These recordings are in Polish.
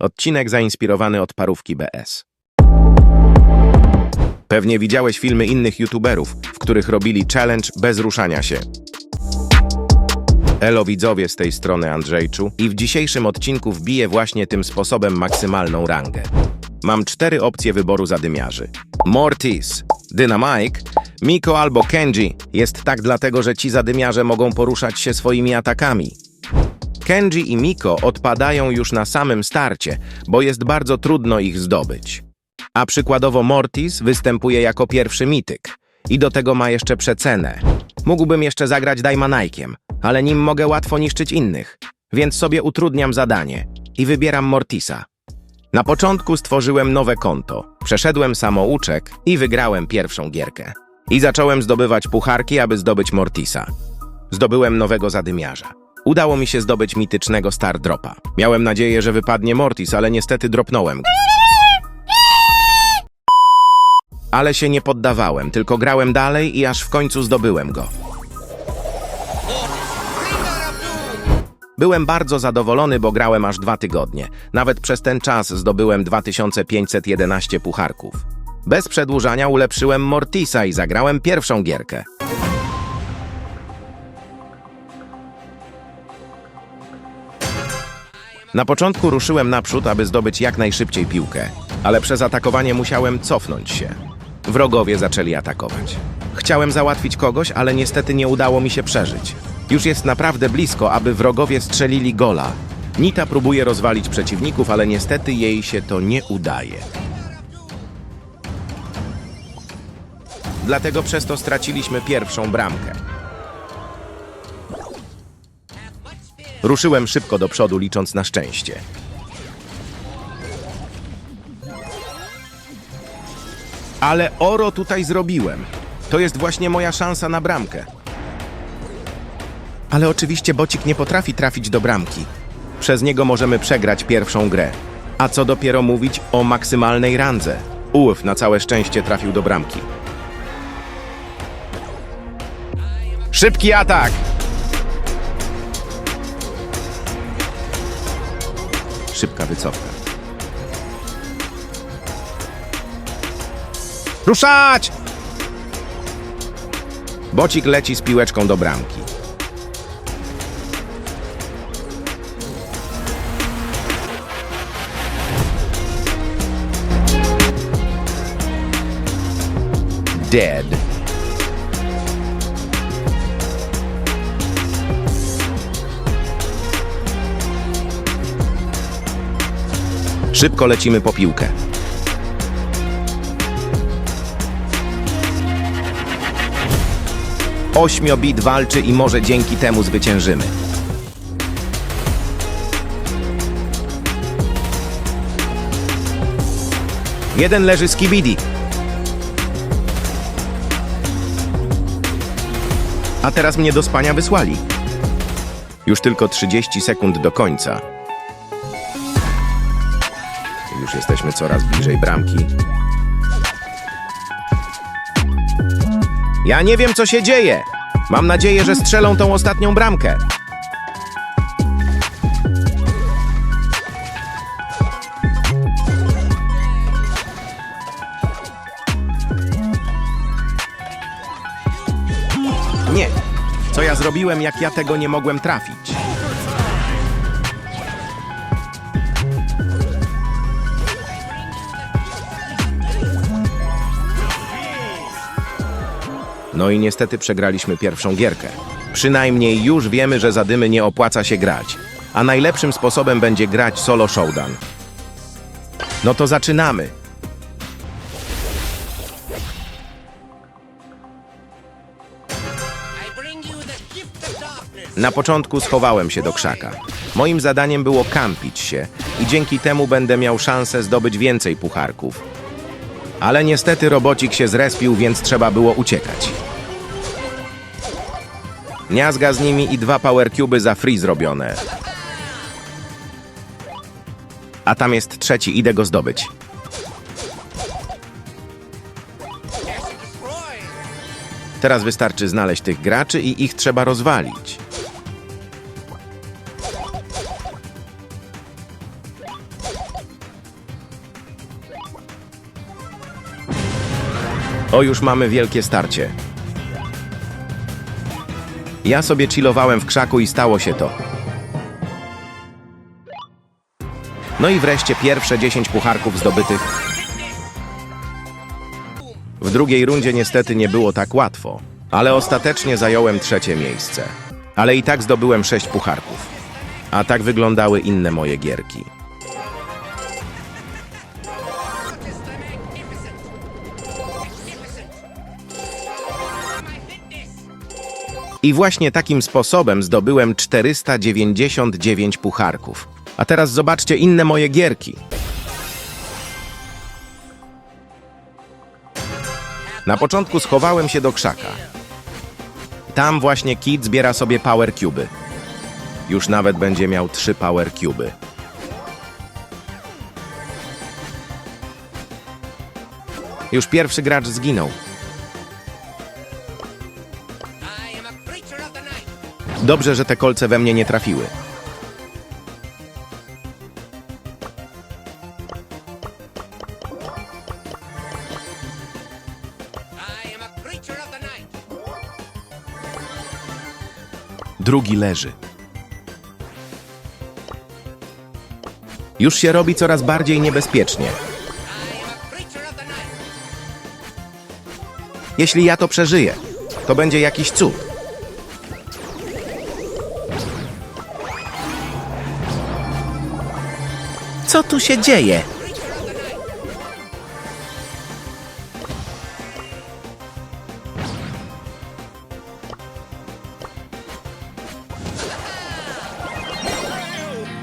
Odcinek zainspirowany od parówki BS. Pewnie widziałeś filmy innych youtuberów, w których robili challenge bez ruszania się. Elo widzowie z tej strony Andrzejczu i w dzisiejszym odcinku wbiję właśnie tym sposobem maksymalną rangę. Mam cztery opcje wyboru zadymiarzy. Mortis, Dynamike, Miko albo Kenji. Jest tak dlatego, że ci zadymiarze mogą poruszać się swoimi atakami. Kenji i Miko odpadają już na samym starcie, bo jest bardzo trudno ich zdobyć. A przykładowo Mortis występuje jako pierwszy mityk i do tego ma jeszcze przecenę. Mógłbym jeszcze zagrać Dajmanajkiem, ale nim mogę łatwo niszczyć innych, więc sobie utrudniam zadanie i wybieram Mortisa. Na początku stworzyłem nowe konto, przeszedłem samouczek i wygrałem pierwszą gierkę. I zacząłem zdobywać pucharki, aby zdobyć Mortisa. Zdobyłem nowego zadymiarza. Udało mi się zdobyć mitycznego Star Dropa. Miałem nadzieję, że wypadnie Mortis, ale niestety dropnąłem. Ale się nie poddawałem, tylko grałem dalej i aż w końcu zdobyłem go. Byłem bardzo zadowolony, bo grałem aż dwa tygodnie. Nawet przez ten czas zdobyłem 2511 pucharków. Bez przedłużania ulepszyłem Mortisa i zagrałem pierwszą gierkę. Na początku ruszyłem naprzód, aby zdobyć jak najszybciej piłkę, ale przez atakowanie musiałem cofnąć się. Wrogowie zaczęli atakować. Chciałem załatwić kogoś, ale niestety nie udało mi się przeżyć. Już jest naprawdę blisko, aby wrogowie strzelili gola. Nita próbuje rozwalić przeciwników, ale niestety jej się to nie udaje. Dlatego przez to straciliśmy pierwszą bramkę. Ruszyłem szybko do przodu, licząc na szczęście. Ale oro tutaj zrobiłem. To jest właśnie moja szansa na bramkę. Ale oczywiście Bocik nie potrafi trafić do bramki. Przez niego możemy przegrać pierwszą grę. A co dopiero mówić o maksymalnej randze. Uływ na całe szczęście trafił do bramki. Szybki atak! Szybka wycofka. Ruszać! Bocik leci z piłeczką do bramki. Dead. Szybko lecimy po piłkę. Ośmiobit walczy i może dzięki temu zwyciężymy. Jeden leży z Kibidi. A teraz mnie do spania wysłali. Już tylko 30 sekund do końca. Już jesteśmy coraz bliżej bramki. Ja nie wiem, co się dzieje. Mam nadzieję, że strzelą tą ostatnią bramkę. Nie. Co ja zrobiłem, jak ja tego nie mogłem trafić? No i niestety przegraliśmy pierwszą gierkę. Przynajmniej już wiemy, że za dymy nie opłaca się grać. A najlepszym sposobem będzie grać solo showdown. No to zaczynamy. Na początku schowałem się do krzaka. Moim zadaniem było kampić się i dzięki temu będę miał szansę zdobyć więcej pucharków. Ale niestety robocik się zrespił, więc trzeba było uciekać. Miazga z nimi i dwa power cuby za free zrobione. A tam jest trzeci, idę go zdobyć. Teraz wystarczy znaleźć tych graczy i ich trzeba rozwalić. O, już mamy wielkie starcie. Ja sobie chillowałem w krzaku i stało się to. No i wreszcie pierwsze 10 pucharków zdobytych. W drugiej rundzie niestety nie było tak łatwo, ale ostatecznie zająłem trzecie miejsce. Ale i tak zdobyłem 6 pucharków. A tak wyglądały inne moje gierki. I właśnie takim sposobem zdobyłem 499 pucharków. A teraz zobaczcie inne moje gierki. Na początku schowałem się do krzaka. Tam właśnie Kid zbiera sobie power cuby. Już nawet będzie miał trzy power cuby. Już pierwszy gracz zginął. Dobrze, że te kolce we mnie nie trafiły. Drugi leży. Już się robi coraz bardziej niebezpiecznie. Jeśli ja to przeżyję, to będzie jakiś cud. Co tu się dzieje?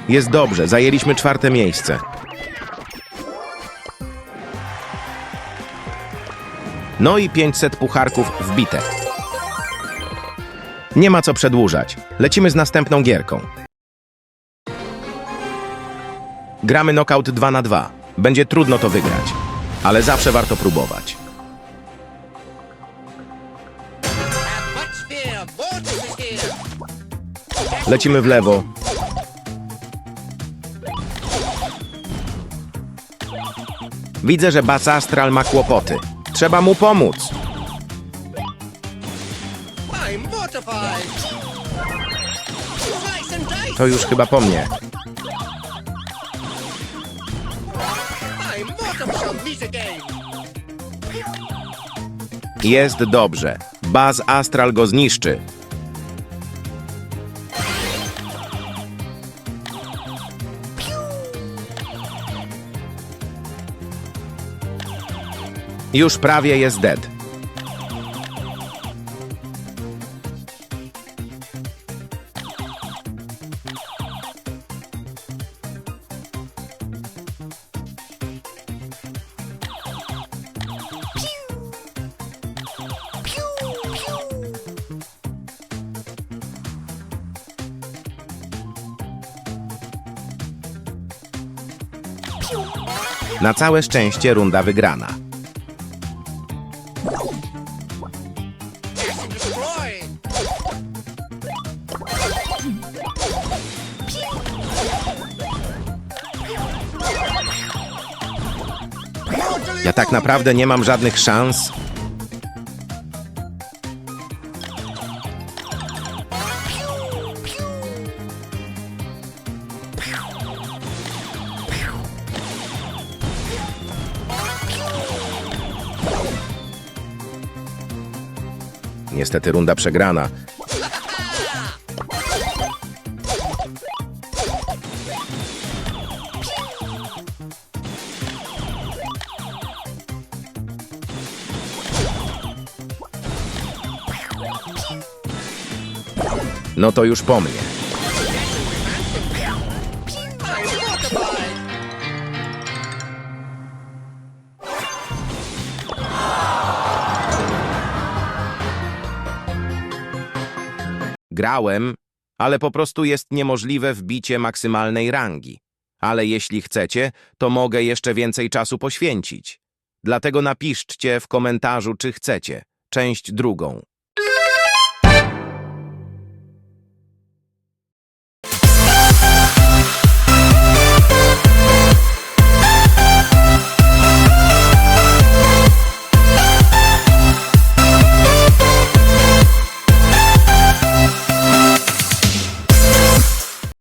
Jest dobrze, zajęliśmy czwarte miejsce. No i 500 pucharków wbite. Nie ma co przedłużać. Lecimy z następną gierką. Gramy knockout 2 na 2. Będzie trudno to wygrać, ale zawsze warto próbować. Lecimy w lewo. Widzę, że Bas Astral ma kłopoty. Trzeba mu pomóc. To już chyba po mnie. Jest dobrze. Baz Astral go zniszczy. Już prawie jest dead. Na całe szczęście runda wygrana. Ja tak naprawdę nie mam żadnych szans. Niestety runda przegrana. No to już po mnie. Grałem, ale po prostu jest niemożliwe wbicie maksymalnej rangi. Ale jeśli chcecie, to mogę jeszcze więcej czasu poświęcić. Dlatego napiszcie w komentarzu, czy chcecie. Część drugą.